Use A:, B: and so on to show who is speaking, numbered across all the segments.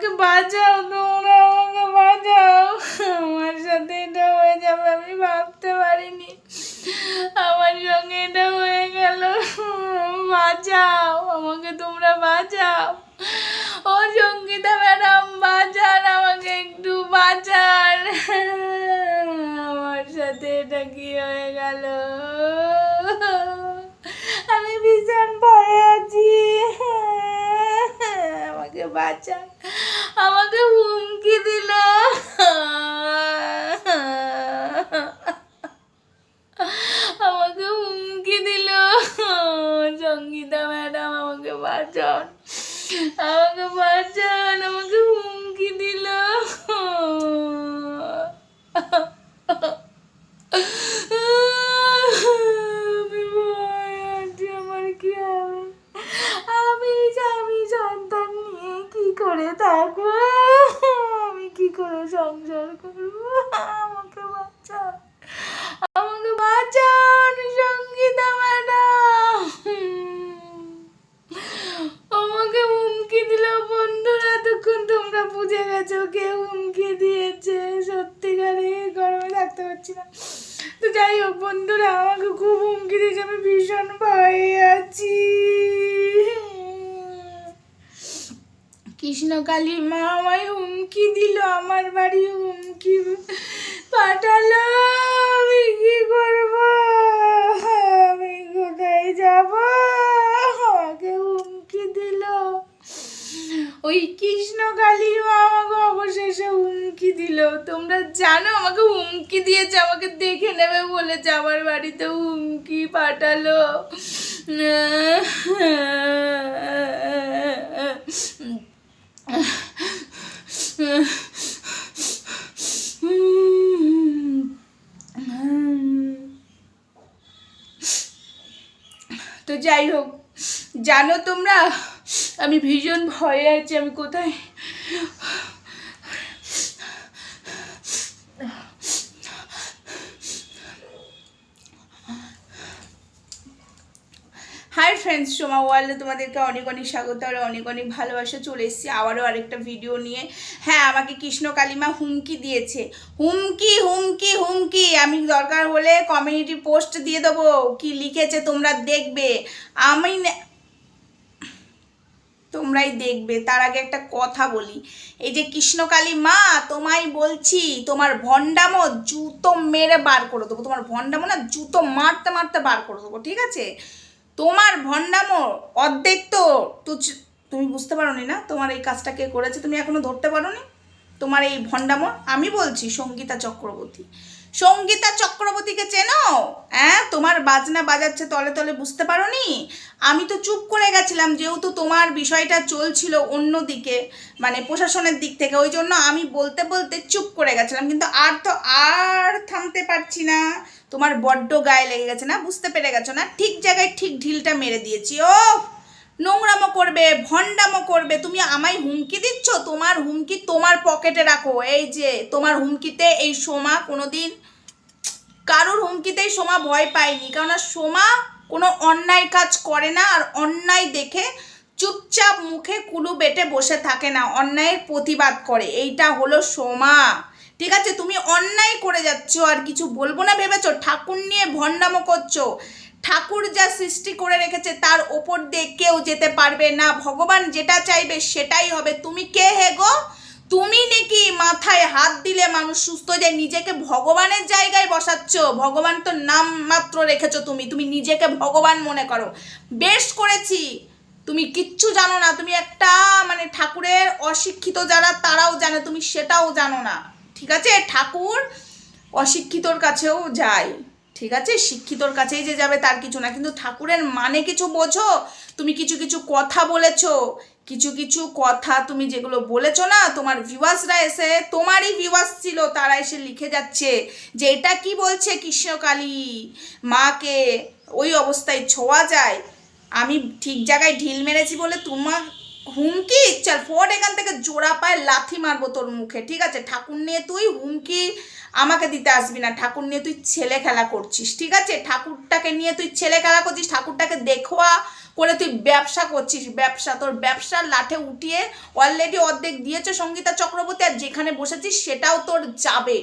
A: আমাকে বাঁচাও তোমরা আমাকে বাঁচাও আমার সাথে এটা হয়ে যাবে আমি ভাবতে পারিনি আমার সঙ্গে এটা হয়ে গেল বাঁচাও আমাকে তোমরা বাঁচাও ও সঙ্গীতা ম্যাডাম বাঁচান আমাকে একটু বাঁচান আমার সাথে এটা কি হয়ে গেল আমি ভীষণ ভয়ে আছি আমাকে বাঁচান আমাকে হুমকি দিল আমাকে হুমকি দিল সঙ্গীতা ম্যাডাম আমাকে বাঁচান আমাকে বাঁচান আমাকে হুমকি দিল আমি ভয় আছি আমার কি হবে আমি আমি সন্তান নিয়ে কি করে থাকব আমি কি করে সংসার করব আমাকে বাঁচান আমাকে বাঁচান সঙ্গীতা ম্যাডাম আমাকে হুমকি দিল বন্ধুরা এতক্ষণ তোমরা বুঝে গেছো হুমকি দিয়েছে। সত্যিকারে গরমে থাকতে পারছি না। তো যাই হোক বন্ধুরা, আমাকে খুব হুমকি দিয়েছে, আমি ভীষণ ভয়ে আছি। কৃষ্ণকালী মা আমায় হুমকি দিল, আমার বাড়ি হুমকি পাঠালো। আমি কি করব? আমি কোথায় যাব আমাকে হুমকি দিল ওই কৃষ্ণকালী মা আমাকে অবশেষে হুমকি দিল। তোমরা জানো, আমাকে হুমকি দিয়েছে, আমাকে দেখে নেবে বলেছে, আমার বাড়িতে হুমকি পাঠালো। তো যাই হোক, জানো তোমরা? আমি ভীষণ ভয়ে আছি আমি কোথায়? হাই ফ্রেন্ডস সোমা ওয়ার্ল্ডে তোমাদেরকে অনেক অনেক স্বাগত আর অনেক অনেক ভালোবাসা। চলে এসেছি আবারও আরেকটা ভিডিও নিয়ে। হ্যাঁ আমাকে কৃষ্ণ কালিমা হুমকি দিয়েছে। হুমকি হুমকি হুমকি। আমি দরকার হলে কমিউনিটি পোস্ট দিয়ে দেবো। কি লিখেছে তোমরা দেখবে। আমি তোমরাই দেখবে। তার আগে একটা কথা বলি। এই যে কৃষ্ণকালী মা, তোমায় বলছি, তোমার ভণ্ডামো জুতো মেরে বার করে দেবো। তোমার ভণ্ডামো না, জুতো মারতে মারতে বার করে দেবো, ঠিক আছে? তোমার ভণ্ডামো অর্ধেক তো তুমি বুঝতে পারোনি না? তোমার এই কাজটা কে করেছে? তুমি এখনও ধরতে পারোনি? তোমার এই ভণ্ডামো, আমি বলছি সঙ্গীতা চক্রবর্তী। সঙ্গীতা চক্রবর্তীকে চেনো? হ্যাঁ তোমার বাজনা বাজাচ্ছে, তলে তলে বুঝতে পারোনি? আমি তো চুপ করে গেছিলাম, যেহেতু তোমার বিষয়টা চলছিল অন্যদিকে মানে প্রশাসনের দিক থেকে, ওই জন্য আমি বলতে বলতে চুপ করে গেছিলাম, কিন্তু আর তো আর থামতে পারছি না। তোমার বড্ড গায়ে লেগে গেছে না? বুঝতে পেরে গেছো না? ঠিক জায়গায় ঠিক ঢিলটা মেরে দিয়েছি ও নোংরামো করবে, ভণ্ডামো করবে, তুমি আমায় হুমকি দিচ্ছ? তোমার হুমকি তোমার পকেটে রাখো। এই যে, তোমার হুমকিতে এই সোমা কোনোদিন, কারোর হুমকিতেই সোমা ভয় পায়নি। কেননা সোমা কোনো অন্যায় কাজ করে না আর অন্যায় দেখে চুপচাপ মুখে কুলু বেটে বসে থাকে না, অন্যায়ের প্রতিবাদ করে। এইটা হলো সোমা। ঠিক আছে? তুমি অন্যায় করে যাচ্ছ, আর কিছু বলব না ভেবেছো? ঠাকুর নিয়ে ভণ্ডামো করছ। ঠাকুর যা সৃষ্টি করে রেখেছে তার ওপর দিয়ে কেউ যেতে পারবে না। ভগবান যেটা চাইবে সেটাই হবে। তুমি কে হে গো? তুমি নাকি মাথায় হাত দিলে মানুষ সুস্থ যায়, নিজেকে ভগবানের জায়গায় বসাচ্ছ? ভগবান তো নাম মাত্র রেখেছো তুমি। তুমি নিজেকে ভগবান মনে করো। বেশ করেছি। তুমি কিচ্ছু জানো না। তুমি একটা মানে ঠাকুরের অশিক্ষিত যারা, তারাও জানে। তুমি সেটাও জানো না। ঠিক আছে? ঠাকুর অশিক্ষিতর কাছেও যায়। ঠিক আছে? শিক্ষিতর কাছেই যে যাবে তার কিছু না। কিন্তু ঠাকুরের মানে কিছু বোঝো? তুমি কিছু কিছু কথা বলেছ। কিছু কিছু কথা তুমি যেগুলো বলেছ না, তোমার ভিউয়ার্সরা এসে, তোমারই ভিউয়ার্স ছিল, তারা এসে লিখে যাচ্ছে যে এটা কি বলছে কৃষ্ণকালী? মাকে ওই অবস্থায় ছোঁয়া যায়। আমি ঠিক জায়গায় ঢিল মেরেছি বলে তোমার হুমকি? চল, ফোট এখান থেকে জোড়া পায়ে লাথি মারবো তোর মুখে, ঠিক আছে? ঠাকুর নিয়ে তুই হুমকি আমাকে দিতে আসবি না। ঠাকুর নিয়ে তুই ছেলে খেলা করছিস, ঠিক আছে? ঠাকুরটাকে নিয়ে তুই ছেলে খেলা করছিস, ঠাকুরটাকে দেখোয়া করে তুই ব্যবসা করছিস, ব্যবসা, তোর ব্যবসার লাঠে উঠিয়ে অলরেডি অর্ধেক দিয়েছে সঙ্গীতা চক্রবর্তী, আর যেখানে বসেছিস সেটাও তোর যাবে।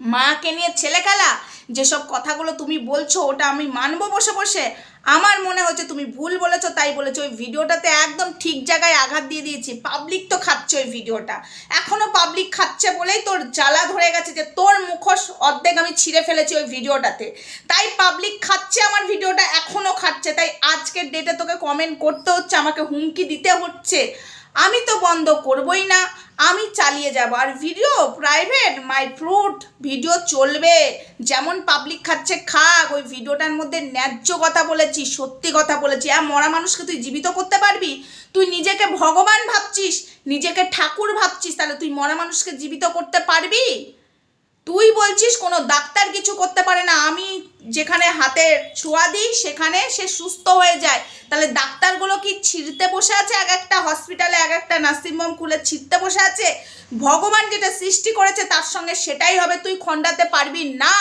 A: মাকে নিয়ে ছেলে খেলা? যেসব কথাগুলো তুমি বলছো, ওটা আমি মানবো বসে বসে। আমার মনে হচ্ছে তুমি ভুল বলেছ, তাই বলেছ। ওই ভিডিওটাতে একদম ঠিক জায়গায় আঘাত দিয়ে দিয়েছি। পাবলিক তো খাচ্ছে ওই ভিডিওটা। এখনও পাবলিক খাচ্ছে বলেই তোর জ্বালা ধরে গেছে যে তোর মুখোশ অর্ধেক আমি ছিঁড়ে ফেলেছি ওই ভিডিওটাতে। তাই পাবলিক খাচ্ছে আমার ভিডিওটা, এখনও খাচ্ছে। তাই আজকের ডেটে তোকে কমেন্ট করতে হচ্ছে, আমাকে হুমকি দিতে হচ্ছে। আমি তো বন্ধ করবই না। আমি চালিয়ে যাব। আর video private my fruit video চলবে। যেমন পাবলিক খাচ্ছে, খাক। ওই ভিডিওটার মধ্যে ন্যায্য কথা বলেছি, সত্যি কথা বলেছি। আর মরা মানুষকে তুই জীবিত করতে পারবি? তুই নিজেকে ভগবান ভাবছিস, নিজেকে ঠাকুর ভাবছিস, তাহলে তুই মরা মানুষকে জীবিত করতে পারবি? তুই বলছিস কোনো ডাক্তার কিছু করতে পারে না, আমি যেখানে হাতে ছোঁয়া দিই সেখানে সে সুস্থ হয়ে যায়। তাহলে ডাক্তারগুলো কি ছিঁড়তে বসে আছে? এক একটা হসপিটালে এক একটা নার্সিংহোম খুলে ছিঁড়তে বসে আছে? ভগবান যেটা সৃষ্টি করেছে তার সঙ্গে সেটাই হবে, তুই খণ্ডাতে পারবি না।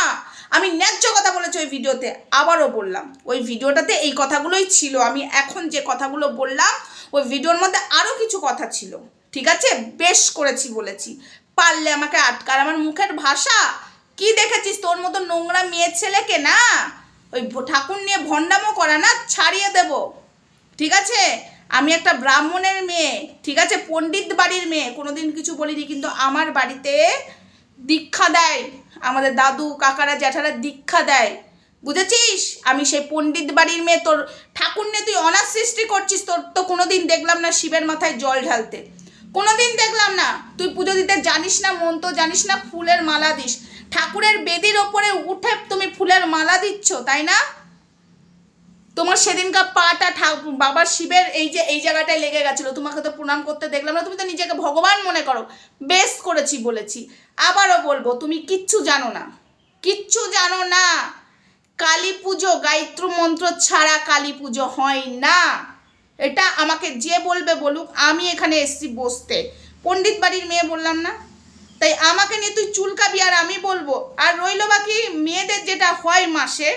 A: আমি ন্যায্য কথা বলেছি ওই ভিডিওতে, আবারও বললাম, ওই ভিডিওটাতে এই কথাগুলোই ছিল। আমি এখন যে কথাগুলো বললাম, ওই ভিডিওর মধ্যে আরও কিছু কথা ছিল। ঠিক আছে? বেশ করেছি বলেছি। পারলে আমাকে আটকার। আমার মুখের ভাষা? কি দেখেছিস? তোর মতো নোংরা মেয়ে ছেলেকে না? ওই ঠাকুর নিয়ে ভণ্ডামো করা না? ছাড়িয়ে দেব। ঠিক আছে? আমি একটা ব্রাহ্মণের মেয়ে। ঠিক আছে? পণ্ডিত বাড়ির মেয়ে। কোনোদিন কিছু বলিনি, কিন্তু আমার বাড়িতে দীক্ষা দেয়। আমাদের দাদু, কাকারা, জ্যাঠারা দীক্ষা দেয়। বুঝেছিস? আমি সেই পণ্ডিত বাড়ির মেয়ে, তোর ঠাকুর নিয়ে তুই অনার সৃষ্টি করছিস। তোর তো কোনোদিন দেখলাম না শিবের মাথায় জল ঢালতে। কোনোদিন দেখলাম না। তুই পুজো দিতে জানিস না, মন তো জানিস না, ফুলের মালা দিস। ঠাকুরের বেদির ওপরে উঠে তুমি ফুলের মালা দিচ্ছ, তাই না? তোমার সেদিনকার পাটা বাবার শিবের এই যে, এই জায়গাটায় লেগে গেছিল। তোমাকে তো প্রণাম করতে দেখলাম না, তুমি তো নিজেকে ভগবান মনে করো। বেশ করেছি বলেছি। আবারও বলব, তুমি কিচ্ছু জানো না। কিচ্ছু জানো না। কালী পুজো, গায়ত্র মন্ত্র ছাড়া কালী পুজো হয় না। এটা আমাকে যে বলবে বলুক, আমি এখানে এসছি বসতে। পণ্ডিত বাড়ির মেয়ে বললাম না? তাই আমাকে নিয়ে তুই চুলকাবি আর আমি বলব। আর রইল বাকি মেয়েদের যেটা হয় মাসে,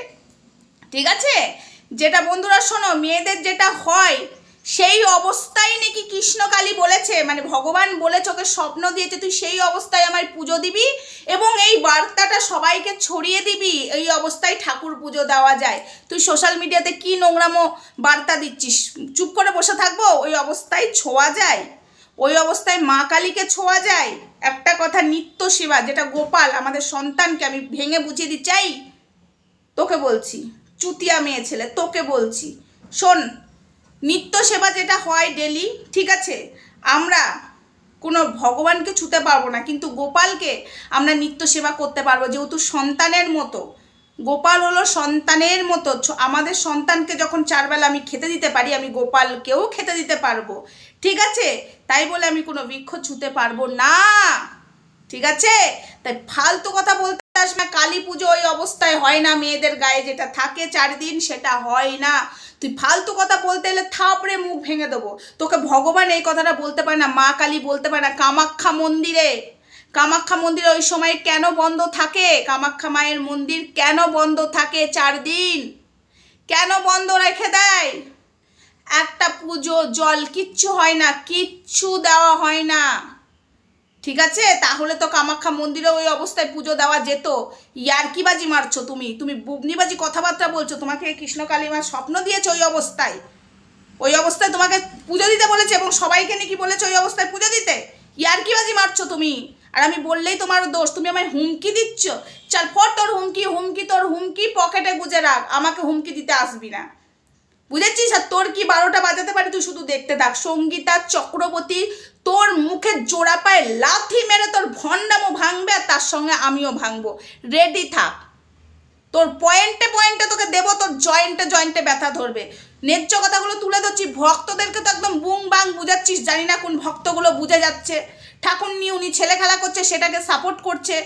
A: ঠিক আছে? যেটা বন্ধুরা শোনো, মেয়েদের যেটা হয় সেই অবস্থায় নাকি কৃষ্ণকালী বলেছে মানে ভগবান বলে চোখে স্বপ্ন দিয়েছে, তুই সেই অবস্থায় আমায় পুজো দিবি এবং এই বার্তাটা সবাইকে ছড়িয়ে দিবি, এই অবস্থায় ঠাকুর পুজো দেওয়া যায়। তুই সোশ্যাল মিডিয়াতে কি নোংরামো বার্তা দিচ্ছিস? চুপ করে বসে থাকব, ওই অবস্থায় ছোঁয়া যায়। ওই অবস্থায় মা কালীকে ছোঁয়া যায়। একটা কথা নিত্য সেবা, যেটা গোপাল, আমাদের সন্তানকে আমি ভেঙে বুঝিয়ে দিই চাই তোকে বলছি, চুতিয়া মেয়ে ছেলে, তোকে বলছি, শোন নিত্য সেবা যেটা হয় ডেলি ঠিক আছে? আমরা কোনো ভগবানকে ছুতে পারব না, কিন্তু গোপালকে আমরা নিত্য সেবা করতে পারব। যেহেতু সন্তানের মতো, গোপাল হলো সন্তানের মতো আমাদের সন্তানকে যখন চারবেলা আমি খেতে দিতে পারি, আমি গোপালকেও খেতে দিতে পারব। ঠিক আছে? তাই বলে আমি কোনো বৃক্ষ ছুতে পারব না। ঠিক আছে? তাই ফালতু কথা বলতে আসবে কালী পুজো ওই অবস্থায় হয় না, মেয়েদের গায়ে যেটা থাকে চার দিন সেটা হয় না। তুই ফালতু কথা বলতে এলে থাপড়ে মুখ ভেঙে দেবো। তোকে ভগবান এই কথাটা বলতে পারে না, মা কালী বলতে পারে না, কামাখ্যা মন্দিরে। কামাখ্যা মন্দিরে ওই সময় কেন বন্ধ থাকে? কামাখ্যা মায়ের মন্দির কেন বন্ধ থাকে চার দিন কেন বন্ধ রেখে দেয়? একটা পুজো, জল কিচ্ছু হয় না, কিচ্ছু দেওয়া হয় না। ঠিক আছে? তাহলে তো কামাখ্যা মন্দিরে ওই অবস্থায় পুজো দেওয়া যেত। ইয়ারকিবাজি মারছো তুমি। তুমি বুবনিবাজি কথাবার্তা বলছো। তোমাকে কৃষ্ণ কালিমার স্বপ্ন দিয়েছে ওই অবস্থায়। ওই অবস্থায় তোমাকে পুজো দিতে বলেছে এবং সবাইকে নাকি বলেছে ওই অবস্থায় পুজো দিতে। ইয়ারকিবাজি মারছো তুমি। আর আমি বললেই তোমার দোষ। তুমি আমায় হুমকি দিচ্ছ। চল, ফট তোর হুমকি হুমকি তোর হুমকি, পকেটে গুজে রাখ। আমাকে হুমকি দিতে আসবি না। বুঝেছিস? আর তোর কি বারোটা বাজাতে পারি তুই শুধু দেখতে থাক। সঙ্গীতা চক্রবর্তী তোর মুখে জোড়া পায়ে লাথি মেরে তোর ভণ্ডামও ভাঙবে আর তার সঙ্গে আমিও ভাঙবো। রেডি থাক। তোর পয়েন্টে পয়েন্টে তোকে দেবো, তোর জয়েন্টে জয়েন্টে ব্যথা ধরবে। ন্যায্য কথাগুলো তুলে ধরছি, ভক্তদেরকে তো একদম বুং বাং বুঝাচ্ছিস, জানি না কোন ভক্তগুলো বুঝে যাচ্ছে। ঠাকুর নিয়ে উনি ছেলে খেলা করছে, সেটাকে সাপোর্ট করছে।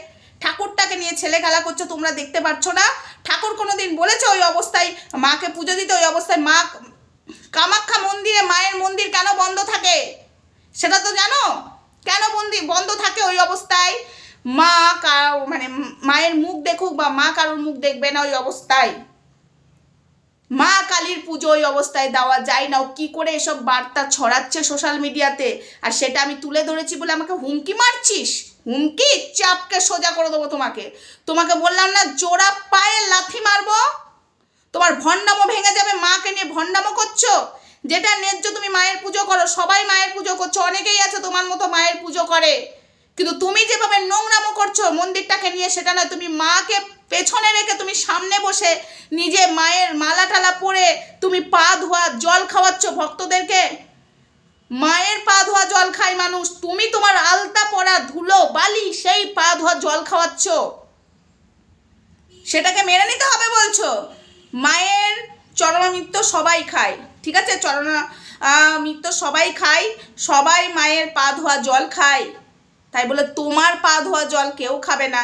A: ঠাকুরটাকে নিয়ে ছেলে খেলা করছে, তোমরা দেখতে পাচ্ছ না। ঠাকুর কোনো দিন বলেছে ওই অবস্থায়, মাকে পুজো দিতে, ওই অবস্থায় মা কামাখ্যা মন্দিরে, মায়ের মন্দির কেন বন্ধ থাকে? সেটা তো জানো? কেন বন্দি, বন্ধ থাকে ওই অবস্থায়? মা কা- মানে মায়ের মুখ দেখুক বা মা কারোর মুখ দেখবে না ওই অবস্থায়। মা কালীর পুজো ওই অবস্থায় দেওয়া যায় না। কী করে এসব বার্তা ছড়াচ্ছে সোশ্যাল মিডিয়াতে আর সেটা আমি তুলে ধরেছি বলে আমাকে হুমকি মারছিস? হুমকি? চাপকে সোজা করে দেবো তোমাকে। তোমাকে বললাম না, জোড়া পায়ে লাথি মারবো। তোমার ভণ্ডামো ভেঙে যাবে, মাকে নিয়ে ভণ্ডামো করছ? যেটা ন্যায্য তুমি মায়ের পুজো করো, সবাই মায়ের পুজো করছ, অনেকেই আছে তোমার মতো মায়ের পুজো করে। কিন্তু তুমি যেভাবে নোংরামো করছ, মন্দিরটাকে নিয়ে সেটা নয়, তুমি মাকে পেছনে রেখে তুমি সামনে বসে নিজে মায়ের মালা টালা পরে তুমি পা ধোয়া, জল খাওয়াচ্ছ ভক্তদেরকে। মায়ের পা ধোয়া, জল খায় মানুষ, তুমি তোমার আলতা পরা ধুলো, বালি, সেই পা ধোয়া, জল খাওয়াচ্ছ। সেটাকে মেনে নিতে হবে বলছো? মায়ের চরণামৃত্য সবাই খায়। ঠিক আছে? চরণা মিত্র সবাই খায় সবাই মায়ের পা ধোয়া জল খায়। তাই বলে তোমার পা ধোয়া জল কেউ খাবে না।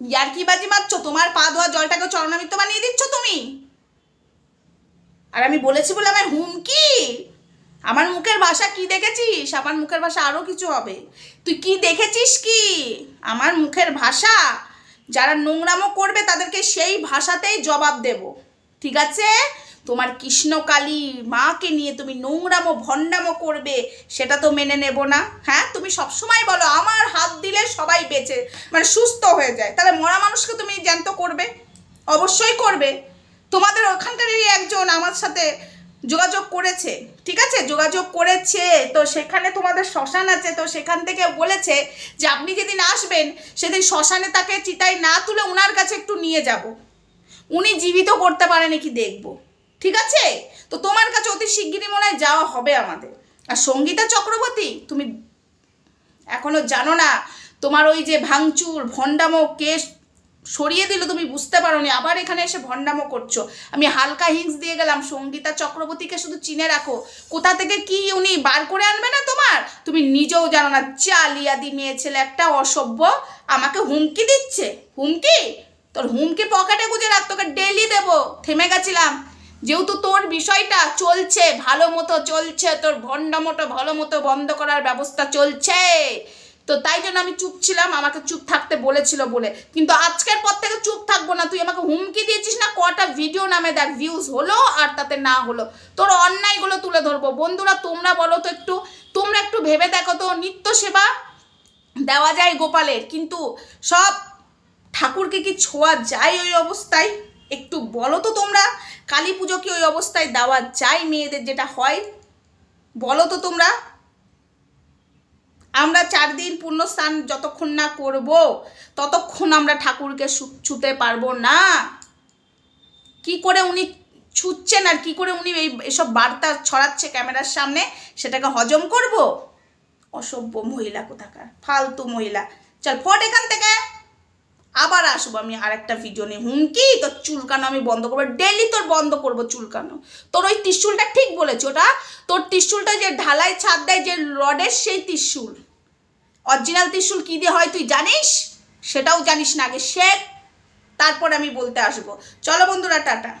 A: ইয়ার্কিবাজি মারছো? তোমার পা ধোয়া জলটাকে চরণামৃত্য বানিয়ে দিচ্ছ তুমি? আর আমি বলেছি বলে আমার হুমকি? আমার মুখের ভাষা কি দেখেছিস? আমার মুখের ভাষা আরও কিছু হবে। তুই কি দেখেছিস কি? আমার মুখের ভাষা? যারা নোংরামো করবে তাদেরকে সেই ভাষাতেই জবাব দেব। ঠিক আছে? তোমার কৃষ্ণকালী মাকে নিয়ে তুমি নোংরামো, ভণ্ডামো করবে, সেটা তো মেনে নেব না। হ্যাঁ তুমি সবসময় বলো, আমার হাত দিলে সবাই বেঁচে মানে সুস্থ হয়ে যায়। তাহলে মরা মানুষকে তুমি জ্যান্ত করবে? অবশ্যই করবে। তোমাদের ওখানকারই একজন আমার সাথে যোগাযোগ করেছে, ঠিক আছে? যোগাযোগ করেছে। তো সেখানে তোমাদের শ্মশান আছে, তো সেখান থেকে বলেছে যে আপনি যেদিন আসবেন, সেদিন শ্মশানে তাকে চিতায় না তুলে ওনার কাছে একটু নিয়ে যাব। উনি জীবিত করতে পারে নাকি দেখব, ঠিক আছে? তো তোমার কাছে অতি শিগগিরই মনে হয় যাওয়া হবে আমাদের। আর সঙ্গীতা চক্রবর্তী, তুমি এখনও জানো না, তোমার ওই যে ভাঙচুর, ভণ্ডামো, কেস সরিয়ে দিল তুমি বুঝতে পারোনি। আবার এখানে এসে ভণ্ডামো করছ। আমি হালকা হিংস দিয়ে গেলাম, সঙ্গীতা চক্রবর্তীকে শুধু চিনে রাখো। কোথা থেকে কি উনি বার করে আনবে না তোমার? তুমি নিজেও জানো না চালিয়াদি মেয়ে ছেলে একটা অসভ্য আমাকে হুমকি দিচ্ছে। হুমকি? তোর হুমকি পকেটে গুজে রাখ, তোকে ডেলি দেবো। থেমে গেছিলাম। যেহেতু তোর বিষয়টা চলছে, ভালো মতো চলছে, তোর ভণ্ডামোটো ভালো মতো বন্ধ করার ব্যবস্থা চলছে। তো তাই জন্য আমি চুপ ছিলাম, আমাকে চুপ থাকতে বলেছিল বলে। কিন্তু আজকের পর থেকে চুপ থাকব না, তুই আমাকে হুমকি দিয়েছিস না? কটা ভিডিও নামে দেখ ভিউজ হলো আর তাতে না হলো। তোর অন্যায়গুলো তুলে ধরবো। বন্ধুরা, তোমরা বলো তো একটু, তোমরা একটু ভেবে দেখো তো, নিত্য সেবা দেওয়া যায় গোপালের, কিন্তু সব ঠাকুরকে কি ছোঁয়া যায় ওই অবস্থায়? একটু বলো তো তোমরা কালী পুজো কি ওই অবস্থায় দেওয়া যায় মেয়েদের যেটা হয়? বলো তো তোমরা। আমরা চার দিন পুণ্যস্থান যতক্ষণ না করব, ততক্ষণ আমরা ঠাকুরকে ছুতে পারব না। কি করে উনি ছুটছেন আর কি করে উনি এই, এসব বার্তা ছড়াচ্ছে ক্যামেরার সামনে, সেটাকে হজম করব? অসভ্য মহিলা কোথাকার, ফালতু মহিলা। চল ফট এখান থেকে। আবার আসব আমি আর একটা ভিডিও নিয়ে। হুমকি? তোর চুলকানো আমি বন্ধ করব। ডেলি তোর বন্ধ করব চুলকানো। তোর ওই ত্রিশুলটা ঠিক বলেছে, ওটা তোর ত্রিশুলটা যে ঢালাই ছাদ দেয়, যে রডের সেই ত্রিশুল। অরিজিনাল ত্রিশুল কী দিয়ে হয় তুই জানিস? সেটাও জানিস না আগে। শেখ তারপর আমি বলতে আসব। চলো বন্ধুরা, টাটা।